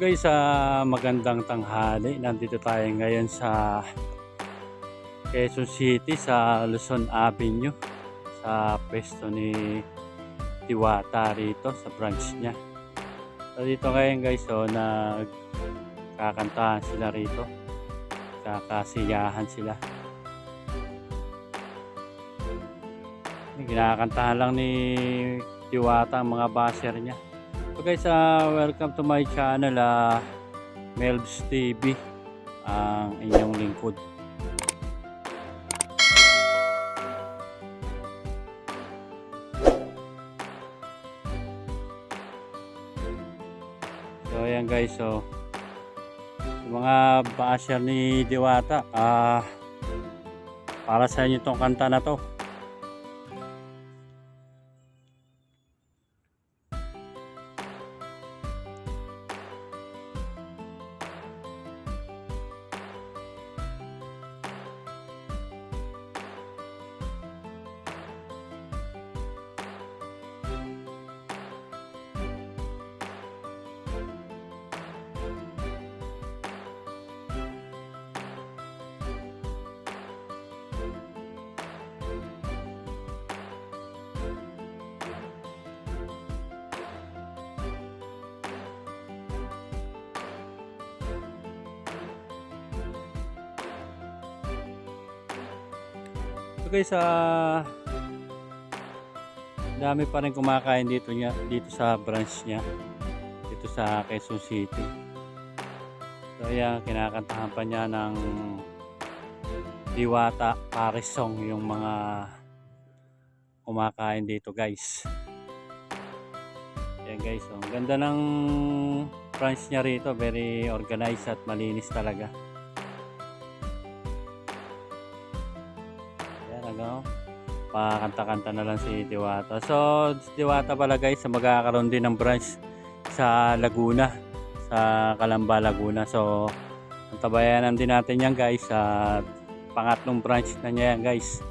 guys, sa magandang tanghali. Nandito tayo ngayon sa Quezon City sa Luzon Avenue sa pwesto ni Diwata rito sa branch niya. So dito ngayon guys, so nagkakantahan sila rito. Kakasiyahan sila. Kinakantahan lang ni Diwata ang mga baser niya. So guys, ah, welcome to my channel, ah, Melbs TV, ang inyong lingkod. So ayan guys, so mga basher ni Diwata, ah, para sa inyo itong kanta na to. Guys, ah dami pa rin kumakain dito niya dito sa branch niya dito sa Quezon City. So ayan, kinakantahan pa niya ng Diwata Paris song yung mga kumakain dito guys. Ayan guys, so, ang ganda ng branch niya rito, very organized at malinis talaga. Ano, pakanta-kanta na lang si Diwata. So, Diwata pala guys, magkakaroon din ng branch sa Laguna, sa Calamba, Laguna. So, antabayanan din natin yan guys sa pangatlong branch na niya yan guys.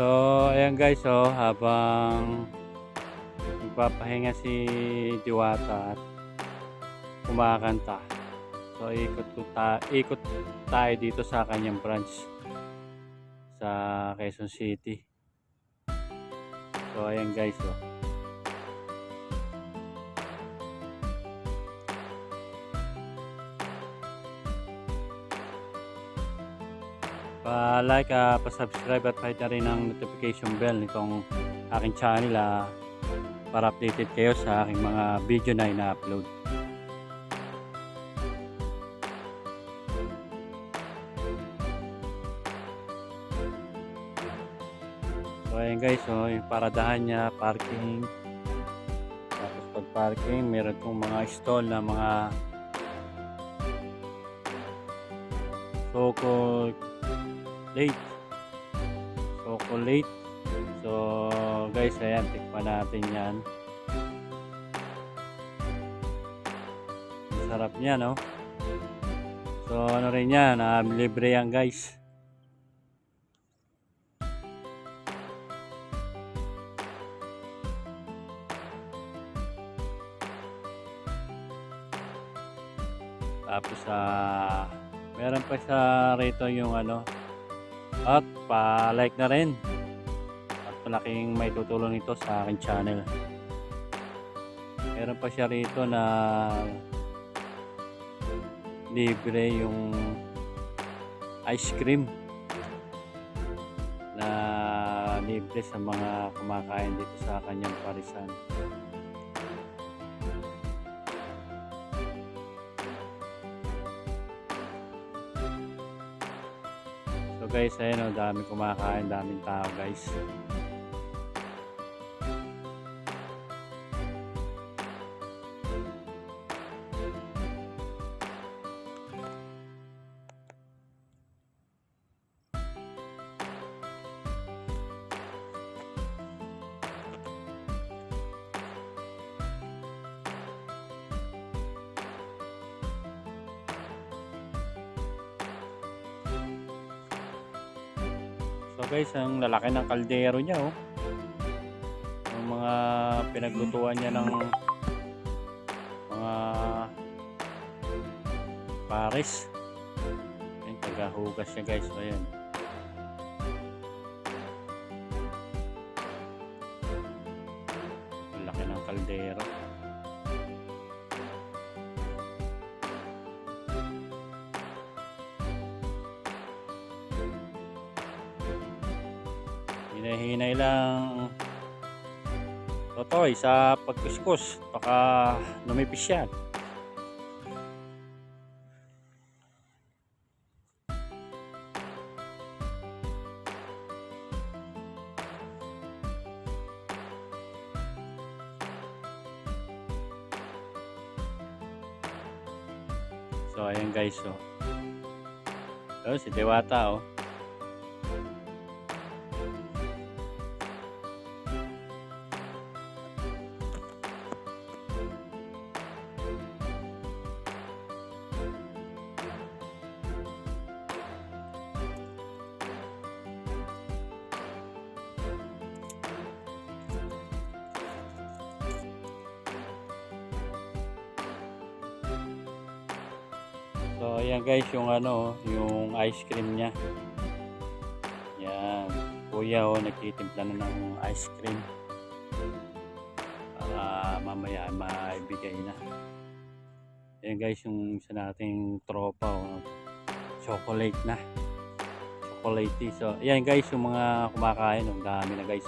So, ayan guys, so habang nagpapahinga si Diwata at kumakanta. So, ikot, ko ta ikot tayo dito sa kanyang branch sa Quezon City. So, ayan guys, so. Pa-like, ah, pa-subscribe at pa-hit rin ang notification bell nitong aking channel ah, para updated kayo sa aking mga video na ina-upload. So ayan guys, so yung paradahan niya, parking. Tapos pag parking, meron tong mga stall na mga chocolate. Chocolate. So guys, ayan, tikman natin yan. Sarap niya, no? So ano rin yan, ah, libre yan guys. Tapos sa meron pa sa rito yung ano at pa-like na rin. At malaking may tutulong ito sa akin channel. Meron pa siya rito na libre yung ice cream na libre sa mga kumakain dito sa kanyang parisan. Guys, ayun o, dami kumakain, daming tao guys. So guys, ang lalaki ng kaldero niya oh. Ang mga pinaglutuan niya ng mga pares. Ayun, tagahugas niya guys. So, ayan. Ang laki ng kaldero. Hinahinay lang Totoy sa pagkuskus. Baka lumipis yan. So ayan guys oh. Oh, si Dewata oh. So ayan guys yung ano, yung ice cream niya. Yan. Kuya oh, nagtitimpla na ng ice cream. Para mamaya maibigay na. Ayan guys yung isa nating tropa oh. Chocolate na. Chocolate. So ayan guys yung mga kumakain. Ang dami na guys.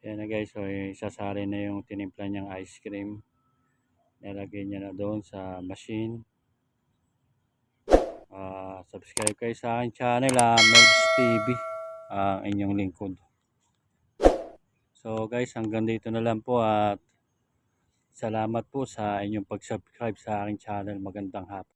Ayan na guys, so isasali na yung tinimpla niyang ice cream. Nilagay niya na doon sa machine. Ah, subscribe kayo sa aking channel, ah, Melbs TV, ang inyong lingkod. So guys, hanggang dito na lang po at salamat po sa inyong pag-subscribe sa aking channel. Magandang hapon.